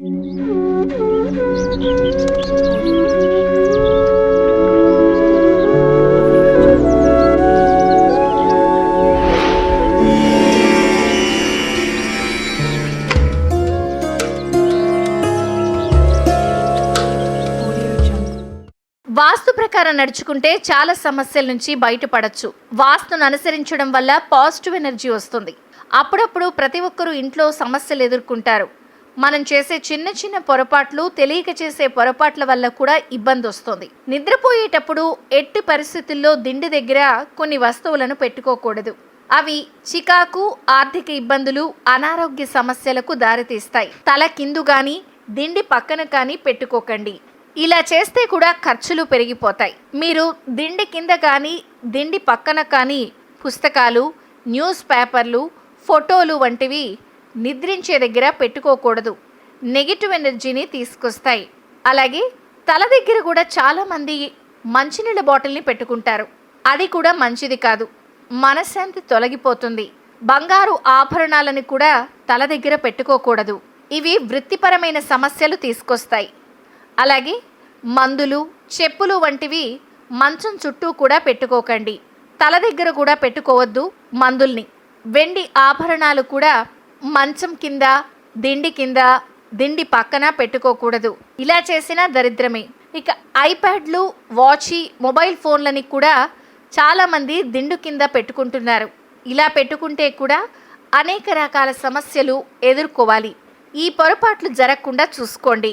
వాస్తు ప్రకారం నడుచుకుంటే చాలా సమస్యల నుంచి బయటపడచ్చు. వాస్తును అనుసరించడం వల్ల పాజిటివ్ ఎనర్జీ వస్తుంది. అప్పుడప్పుడు ప్రతి ఒక్కరూ ఇంట్లో సమస్యలు ఎదుర్కొంటారు. మనం చేసే చిన్న చిన్న పొరపాట్లు తెలియక చేసే పొరపాట్ల వల్ల కూడా ఇబ్బంది వస్తుంది. నిద్రపోయేటప్పుడు ఎట్టి పరిస్థితుల్లో దిండి దగ్గర కొన్ని వస్తువులను పెట్టుకోకూడదు. అవి చికాకు ఆర్థిక ఇబ్బందులు అనారోగ్య సమస్యలకు దారితీస్తాయి. తల కిందు కానీ దిండి పక్కన కానీ పెట్టుకోకండి. ఇలా చేస్తే కూడా ఖర్చులు పెరిగిపోతాయి. మీరు దిండి కింద కానీ దిండి పక్కన కానీ పుస్తకాలు న్యూస్ పేపర్లు ఫోటోలు వంటివి నిద్రించే దగ్గర పెట్టుకోకూడదు. నెగిటివ్ ఎనర్జీని తీసుకొస్తాయి. అలాగే తల దగ్గర కూడా చాలామంది మంచినీళ్ళ బాటిల్ని పెట్టుకుంటారు. అది కూడా మంచిది కాదు. మనశ్శాంతి తొలగిపోతుంది. బంగారు ఆభరణాలను కూడా తల దగ్గర పెట్టుకోకూడదు. ఇవి వృత్తిపరమైన సమస్యలు తీసుకొస్తాయి. అలాగే మందులు చెప్పులు వంటివి మంచం చుట్టూ కూడా పెట్టుకోకండి. తల దగ్గర కూడా పెట్టుకోవద్దు మందుల్ని. వెండి ఆభరణాలు కూడా మంచం కింద దిండి కింద దిండి పక్కన పెట్టుకోకూడదు. ఇలా చేసిన దరిద్రమే. ఇక ఐప్యాడ్లు వాచి మొబైల్ ఫోన్లని కూడా చాలామంది దిండు కింద పెట్టుకుంటున్నారు. ఇలా పెట్టుకుంటే కూడా అనేక రకాల సమస్యలు ఎదుర్కోవాలి. ఈ పొరపాట్లు జరగకుండా చూసుకోండి.